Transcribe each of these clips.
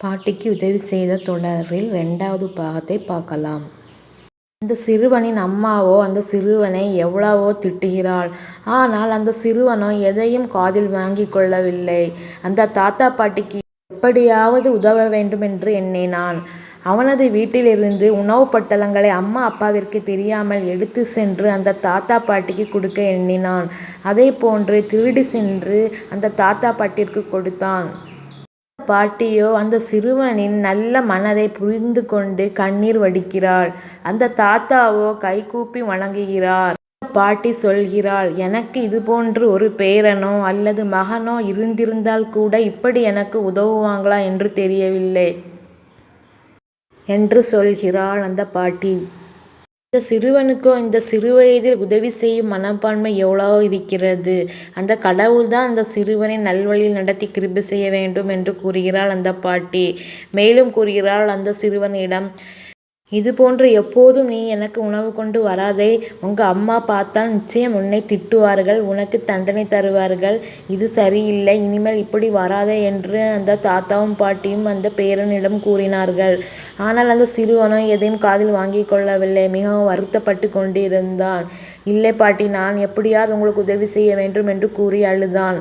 பாட்டிக்கு உதவி செய்த தொடரில் ரெண்டாவது பாகத்தை பார்க்கலாம். அந்த சிறுவனின் அம்மாவோ அந்த சிறுவனை எவ்வளவோ திட்டுகிறாள். ஆனால் அந்த சிறுவனோ எதையும் காதில் வாங்கி கொள்ளவில்லை. அந்த தாத்தா பாட்டிக்கு எப்படியாவது உதவ வேண்டும் என்று எண்ணினான். அவனது வீட்டிலிருந்து உணவுப் பட்டலங்களை அம்மா அப்பாவிற்கு தெரியாமல் எடுத்து சென்று அந்த தாத்தா பாட்டிக்கு கொடுக்க எண்ணினான். அதைப்போன்று திருடி சென்று அந்த தாத்தா பாட்டிற்கு கொடுத்தான். பாட்டியோ அந்த சிறுவனின் நல்ல மனதை புரிந்து கொண்டு கண்ணீர் வடிக்கிறாள். அந்த தாத்தாவோ கைகூப்பி வணங்குகிறார். அந்த பாட்டி சொல்கிறாள் எனக்கு இது போன்று ஒரு பேரனோ அல்லது மகனோ இருந்திருந்தால் கூட இப்படி எனக்கு உதவுவாங்களா என்று தெரியவில்லை என்று சொல்கிறாள் அந்த பாட்டி. இந்த சிறுவனுக்கோ சிறு சிறுவயதில் உதவி செய்யும் மனப்பான்மை எவ்வளோ இருக்கிறது. அந்த கடவுள்தான் அந்த சிறுவனை நல்வழியில் நடத்தி கிருபி செய்ய வேண்டும் என்று கூறுகிறாள் அந்த பாட்டி. மேலும் கூறுகிறாள் அந்த சிறுவனிடம் இதுபோன்று எப்போதும் நீ எனக்கு உணவு கொண்டு வராதே. உங்க அம்மா பார்த்தால் நிச்சயம் உன்னை திட்டுவார்கள் உனக்கு தண்டனை தருவார்கள். இது சரியில்லை. இனிமேல் இப்படி வராதே என்று அந்த தாத்தாவும் பாட்டியும் அந்த பேரனிடம் கூறினார்கள். ஆனால் அந்த சிறுவனும் எதையும் காதில் வாங்கி கொள்ளவில்லை. மிகவும் வருத்தப்பட்டுக் கொண்டிருந்தான். இல்லை பாட்டி நான் எப்படியாவது உங்களுக்கு உதவி செய்ய வேண்டும் என்று கூறி அழுதான்.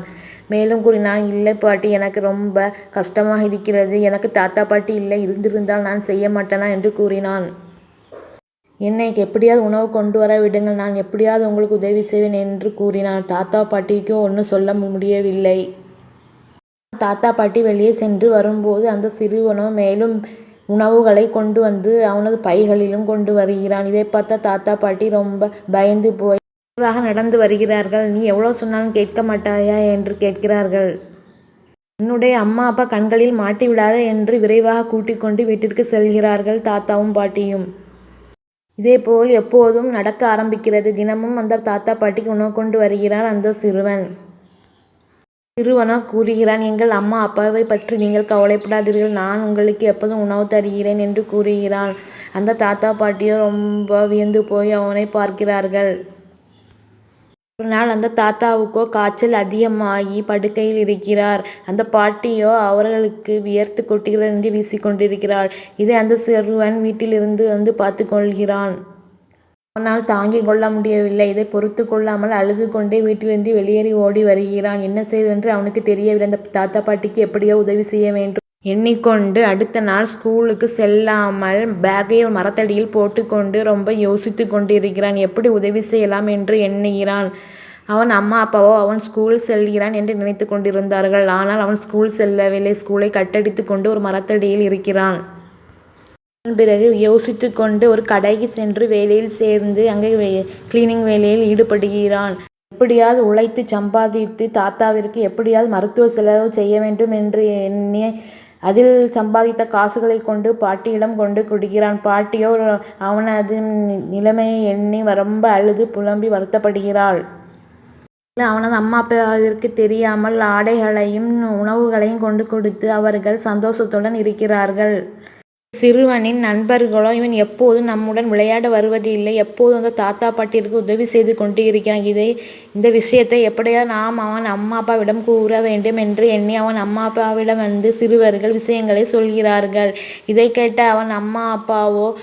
மேலும் கூறினான் இல்லை பாட்டி எனக்கு ரொம்ப கஷ்டமாக இருக்கிறது. எனக்கு தாத்தா பாட்டி இல்லை. இருந்திருந்தால் நான் செய்ய மாட்டேனா? என்று கூறினான். என்னை எப்படியாவது உணவு கொண்டு வர விடுங்கள். நான் எப்படியாவது உங்களுக்கு உதவி செய்வேன் என்று கூறினான். தாத்தா பாட்டிக்கோ ஒன்றும் சொல்ல முடியவில்லை. தாத்தா பாட்டி வெளியே சென்று வரும்போது அந்த சிறுவனும் மேலும் உணவுகளைக் கொண்டு வந்து அவனது பைகளிலும் கொண்டு வருகிறான். இதை பார்த்தா தாத்தா பாட்டி ரொம்ப பயந்து போய் மெதுவாக நடந்து வருகிறார்கள். நீ எவ்வளோ சொன்னாலும் கேட்க மாட்டாயா? என்று கேட்கிறார்கள். என்னுடைய அம்மா அப்பா கண்களில் மாட்டிவிடாத என்று விரைவாக கூட்டிக் கொண்டு வீட்டிற்கு செல்கிறார்கள் தாத்தாவும் பாட்டியும். இதேபோல் எப்போதும் நடக்க ஆரம்பிக்கிறது. தினமும் அந்த தாத்தா பாட்டிக்கு உணவு கொண்டு வருகிறார் அந்த சிறுவன். சிறுவனாக கூறுகிறான் எங்கள் அம்மா அப்பாவைப் பற்றி நீங்கள் கவலைப்படாதீர்கள். நான் உங்களுக்கு எப்போதும் உணவு தருகிறேன் என்று கூறுகிறான். அந்த தாத்தா பாட்டியோ ரொம்ப வியந்து போய் அவனை பார்க்கிறார்கள். ஒரு நாள் அந்த தாத்தாவுக்கோ காய்ச்சல் அதிகமாகி படுக்கையில் இருக்கிறார். அந்த பாட்டியோ அவர்களுக்கு வியர்த்து கொட்டுகிறது என்று வீசிக் கொண்டிருக்கிறாள். இதை அந்த சிறுவன் வீட்டிலிருந்து வந்து பார்த்து கொள்கிறான். அவனால் தாங்கிக் கொள்ள முடியவில்லை. இதை பொறுத்து கொள்ளாமல் அழுது கொண்டே வீட்டிலிருந்து வெளியேறி ஓடி வருகிறான். என்ன செய்வதென்று அவனுக்கு தெரியவில்லை. அந்த தாத்தா பாட்டிக்கு எப்படியோ உதவி செய்ய வேண்டும் எண்ணிக்கொண்டு அடுத்த நாள் ஸ்கூலுக்கு செல்லாமல் பேக்கை ஒரு மரத்தடியில் போட்டுக்கொண்டு ரொம்ப யோசித்துக் கொண்டிருக்கிறான். எப்படி உதவி செய்யலாம் என்று எண்ணுகிறான். அவன் அம்மா அப்பாவோ அவன் ஸ்கூல் செல்கிறான் என்று நினைத்துக் கொண்டிருந்தார்கள். ஆனால் அவன் ஸ்கூல் செல்லவில்லை. ஸ்கூலை கட்டடித்துக் கொண்டு ஒரு மரத்தடியில் இருக்கிறான். அதன் பிறகு யோசித்துக் கொண்டு ஒரு கடைக்குச் சென்று வேலையில் சேர்ந்து அங்கே கிளீனிங் வேலையில் ஈடுபடுகிறான். எப்படியாவது உழைத்துச் சம்பாதித்து தாத்தாவிற்கு எப்படியாவது மருத்துவ செலவு செய்ய வேண்டும் என்று எண்ணி அதில் சம்பாதித்த காசுகளைக் கொண்டு பாட்டியிடம் கொண்டு கொடுக்கிறான். பாட்டியோ அவனது நிலைமையை எண்ணி ரொம்ப அழுது புலம்பி வருத்தப்படுகிறாள். அவனது அம்மா அப்பாவிற்கு தெரியாமல் ஆடைகளையும் உணவுகளையும் கொண்டு கொடுத்து அவர்கள் சந்தோஷத்துடன் இருக்கிறார்கள். சிறுவனின் நண்பர்களோ இவன் எப்போதும் நம்முடன் விளையாட வருவதில்லை. எப்போதும் அந்த தாத்தா பாட்டிற்கு உதவி செய்து கொண்டு இருக்கிறான் இதை இந்த விஷயத்தை எப்படியாவது நாம் அவன் அம்மா அப்பாவிடம் கூற வேண்டும் என்று எண்ணி அவன் அம்மா அப்பாவிடம் வந்து சிறுவர்கள் விஷயங்களை சொல்கிறார்கள். இதைக் கேட்ட அவன் அம்மா அப்பாவோ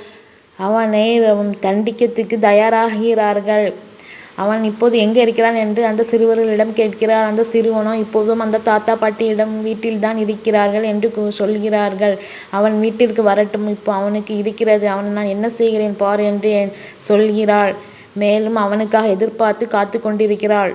அவனை தண்டிக்கத்துக்கு தயாராகிறார்கள். அவன் இப்போது எங்கே இருக்கிறான் என்று அந்த சிறுவர்களிடம் கேட்கிறார். அந்த சிறுவனோ இப்போதும் அந்த தாத்தா பாட்டியிடம் வீட்டில்தான் இருக்கிறார்கள் என்று சொல்கிறார்கள். அவன் வீட்டிற்கு வரட்டும். இப்போ அவனுக்கு இருக்கிறது. அவனை நான் என்ன செய்கிறேன் பார் என்று சொல்கிறாள். மேலும் அவனுக்காக எதிர்பார்த்து காத்து கொண்டிருக்கிறாள்.